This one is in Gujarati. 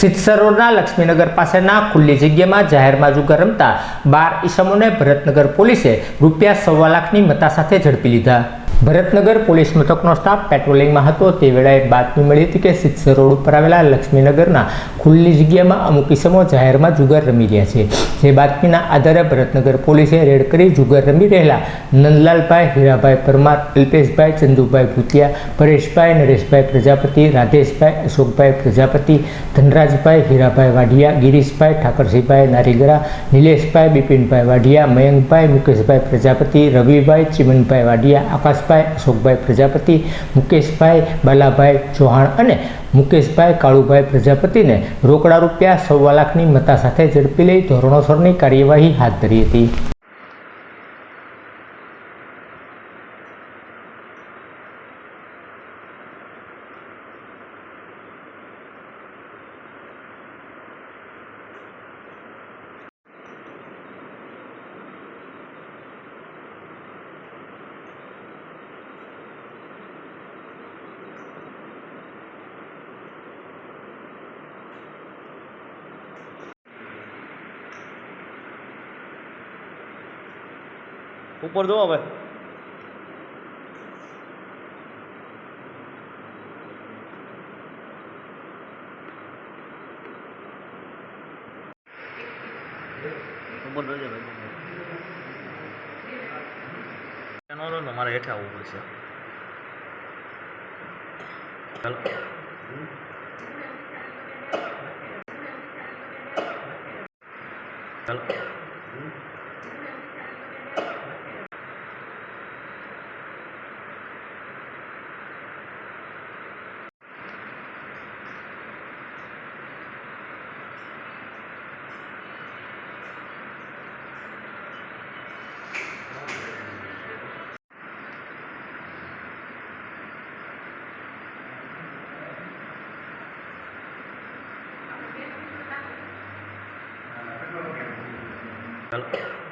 સિત્સર રોડના લક્ષ્મીનગર પાસેના ખુલ્લી જગ્યામાં જાહેરમાં જુગાર રમતા બાર ઈસમોને ભરતનગર પોલીસે રૂપિયા સવા લાખની મતા સાથે ઝડપી લીધા. ભરતનગર પોલીસ મથકનો સ્ટાફ પેટ્રોલિંગમાં હતો. તે વેળાએ બાતમી મળી હતી કે સિત્સર રોડ ઉપર આવેલા લક્ષ્મીનગરના ખુલ્લી જગ્યામાં અમુક ઈસમો જાહેરમાં જુગાર રમી રહ્યા છે. જે બાતમીના આધારે ભરતનગર પોલીસે રેડ કરી જુગાર રમી રહેલા નંદલાલભાઈ, હીરાભાઈ પરમાર, અલ્પેશભાઈ, ચંદુભાઈ ભૂતિયા, પરેશભાઈ, નરેશભાઈ પ્રજાપતિ, રાધેશભાઈ, અશોકભાઈ પ્રજાપતિ, ધનરાજભાઈ, હીરાભાઈ વાઢિયા, ગિરીશભાઈ ઠાકરસિંહભાઈ નારીગરા, નિલેશભાઈ, બિપિનભાઈ વાઢિયા, મયંકભાઈ, મુકેશભાઈ પ્રજાપતિ, રવિભાઈ, ચિમનભાઈ વાઢિયા આકાશભાઈ અશોકભાઈ પ્રજાપતિ, મુકેશભાઈ બાલાભાઈ ચૌહાણ અને મુકેશભાઈ કાળુભાઈ પ્રજાપતિને રોકડા રૂપિયા સવા લાખની મતા સાથે ઝડપી લઈ ધોરણોસરની કાર્યવાહી હાથ ધરી હતી. ઉપર જો હવે. ઉપર જોજે ભાઈ. ને મારે હેઠે આવવું પડશે. ચાલો ચાલો Well,